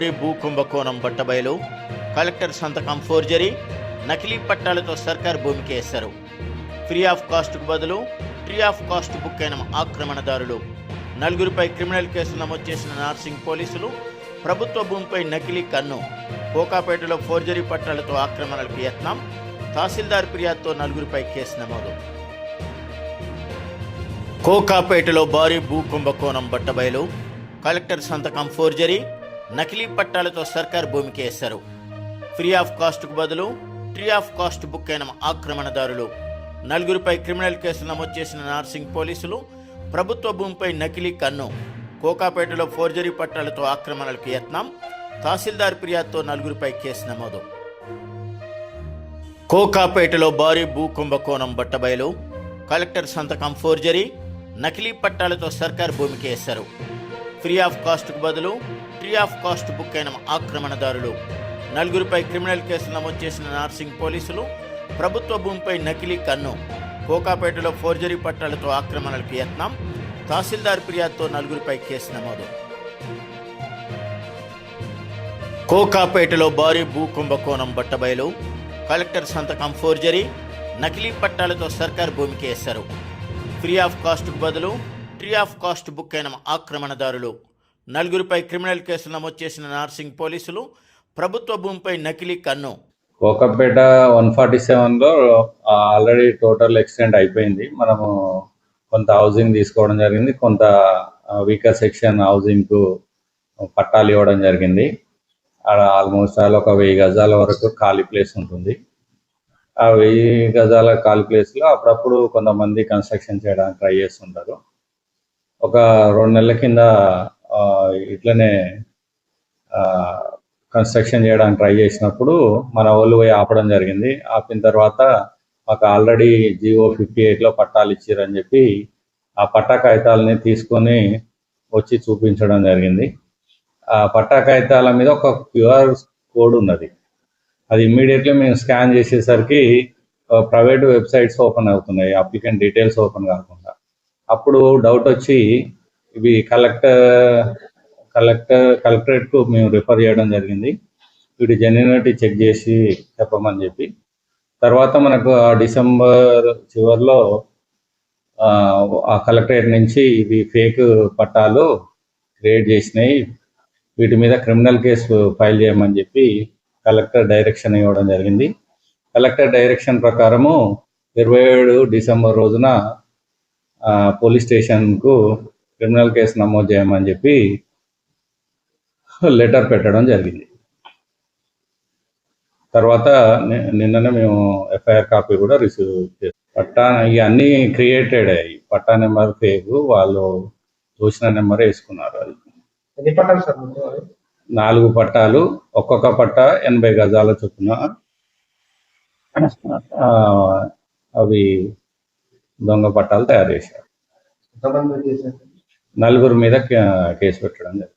భారీ భూ కుంభకోణం బట్టబయలు కలెక్టర్ సంతకం ఫోర్జరీ నకిలీ పట్టాలతో సర్కార్ భూమికి వేశారు. ఫ్రీ ఆఫ్ కాస్ట్కు బదులు ఫ్రీ ఆఫ్ కాస్ట్ బుక్ అయిన ఆక్రమణదారులు. నలుగురిపై క్రిమినల్ కేసు నమోదు చేసిన నార్సింగ్ పోలీసులు ప్రభుత్వ భూమిపై నకిలీ కన్ను కోకాపేటలో ఫోర్జరీ పట్టాలతో ఆక్రమణలకు యత్నం తహసీల్దార్ ఫిర్యాదుతో నలుగురిపై కేసు నమోదు. కోకాపేటలో భారీ భూ కుంభకోణం బట్టబయలు కలెక్టర్ సంతకం ఫోర్జరీ నకిలీ పట్టాలతో సర్కార్ భూమికి వేశారు. ఫ్రీ ఆఫ్ కాస్ట్కు బదులు ఫ్రీ ఆఫ్ కాస్ట్ బుక్ అయిన ఆక్రమణదారులు. నలుగురిపై క్రిమినల్ కేసు నమోదు చేసిన నార్సింగ్ పోలీసులు ప్రభుత్వ భూమిపై నకిలీ కన్ను కోకాపేటలో ఫోర్జరీ పట్టాలతో ఆక్రమణలకు యత్నం తహసీల్దార్ ఫిర్యాదుతో నలుగురిపై కేసు నమోదు. కోకాపేటలో భారీ భూ కుంభకోణం బట్టబయలు కలెక్టర్ సంతకం ఫోర్జరీ నకిలీ పట్టాలతో సర్కార్ భూమికి వేశారు. ఫ్రీ ఆఫ్ కాస్ట్కు బదులు ఫ్రీ ఆఫ్ కాస్ట్ బుక్ అయిన ఆక్రమణదారులు. నలుగురిపై క్రిమినల్ కేసు నమోదు చేసిన నార్సింగ్ పోలీసులు ప్రభుత్వ భూమిపై నకిలీ కన్ను కోకాపేటలో ఫోర్జరీ పట్టాలతో ఆక్రమణలకు యత్నం తహసీల్దార్ ఫిర్యాదుతో నలుగురిపై కేసు నమోదు. కోకాపేటలో భారీ భూ కుంభకోణం బట్టబయలు కలెక్టర్ సంతకం ఫోర్జరీ నకిలీ పట్టాలతో సర్కార్ భూమికి వేశారు. ఫ్రీ ఆఫ్ కాస్ట్కు బదులు ట్రీ ఆఫ్ కాస్ట్ బుక్ అయిన ఆక్రమణదారులు. నలుగురిపై క్రిమినల్ కేసులు నమోదు చేసిన నార్సింగ్ పోలీసులు ప్రభుత్వ భూమిపై నకిలీ కన్ను. కోకపేట వన్ ఫార్టీ సెవెన్లో ఆల్రెడీ టోటల్ ఎక్స్టెండ్ అయిపోయింది. మనము కొంత హౌసింగ్ తీసుకోవడం జరిగింది. కొంత వీకర్ సెక్షన్ హౌసింగ్కు పట్టాలు ఇవ్వడం జరిగింది. ఆడ ఆల్మోస్ట్ ఆల్ ఒక వెయ్యి గజాల వరకు ఖాళీ ప్లేస్ ఉంటుంది. ఆ వెయ్యి గజాల ఖాళీ ప్లేస్లో అప్పుడప్పుడు కొంతమంది కన్స్ట్రక్షన్ చేయడానికి ట్రై చేస్తుంటారు. ఒక రెండు నెలల కింద ఇట్లనే కన్స్ట్రక్షన్ చేయడానికి ట్రై చేసినప్పుడు మన వాళ్ళు పోయి ఆపడం జరిగింది. ఆపిన తర్వాత మాకు ఆల్రెడీ జియో ఫిఫ్టీ ఎయిట్లో పట్టాలు ఇచ్చారని చెప్పి ఆ పట్టా కాగితాలని తీసుకొని వచ్చి చూపించడం జరిగింది. ఆ పట్టా కాగితాల మీద ఒక క్యూఆర్ కోడ్ ఉన్నది. అది ఇమ్మీడియట్లీ మేము స్కాన్ చేసేసరికి ప్రైవేట్ వెబ్సైట్స్ ఓపెన్ అవుతున్నాయి. అప్లికెంట్ డీటెయిల్స్ ఓపెన్ కాకుండా. అప్పుడు డౌట్ వచ్చి ఇవి కలెక్టర్ కలెక్టర్ కలెక్టరేట్కు మేము రిఫర్ చేయడం జరిగింది. వీటి జెన్యునిటీ చెక్ చేసి చెప్పమని చెప్పి. తర్వాత మనకు ఆ డిసెంబర్ చివరిలో ఆ, కలెక్టరేట్ నుంచి ఇవి ఫేక్ పట్టాలు క్రియేట్ చేసినాయి. వీటి మీద క్రిమినల్ కేసు ఫైల్ చేయమని చెప్పి కలెక్టర్ డైరెక్షన్ ఇవ్వడం జరిగింది. కలెక్టర్ డైరెక్షన్ ప్రకారము ఇరవై ఏడు డిసెంబర్ రోజున పోలీస్ స్టేషన్కు క్రిమినల్ కేసు నమోదు చేయమని చెప్పి లెటర్ పెట్టడం జరిగింది. తర్వాత నిన్ననే మేము ఎఫ్ఐఆర్ కాపీ కూడా రిసీవ్ చేస్తాం పట్టా ఇవన్నీ క్రియేటెడ్ అయ్యాయి. పట్టా నెంబర్ ఫేక్ వాళ్ళు చూసిన నెంబర్ వేసుకున్నారు అది? నాలుగు పట్టాలు ఒక్కొక్క పట్ట ఎనభై గజాల చొప్పున అవి దొంగ పట్టాలు తయారు చేశారు. నలుగురు మీద కేసు పెట్టడం జరిగింది.